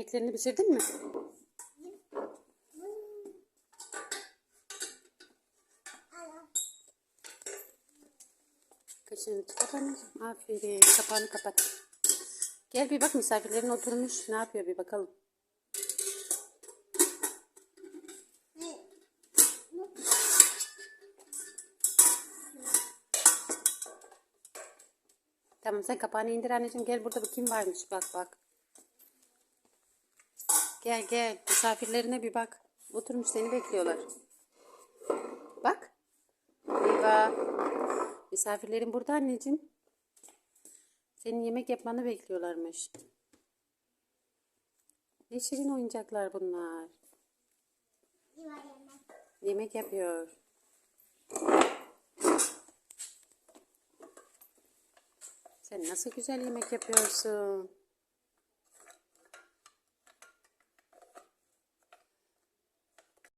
Yemeklerini bitirdin mi? Kaşını anneciğim. Aferin. Kapağını kapat. Gel bir bak misafirlerin oturmuş. Ne yapıyor bir bakalım. Tamam sen kapağını indir anneciğim. Gel burada kim varmış bak bak. Gel gel. Misafirlerine bir bak. Oturmuş seni bekliyorlar. Bak. Eyvah. Misafirlerin burada anneciğim. Senin yemek yapmanı bekliyorlarmış. Ne şirin oyuncaklar bunlar. Yemek yapıyor. Sen nasıl güzel yemek yapıyorsun.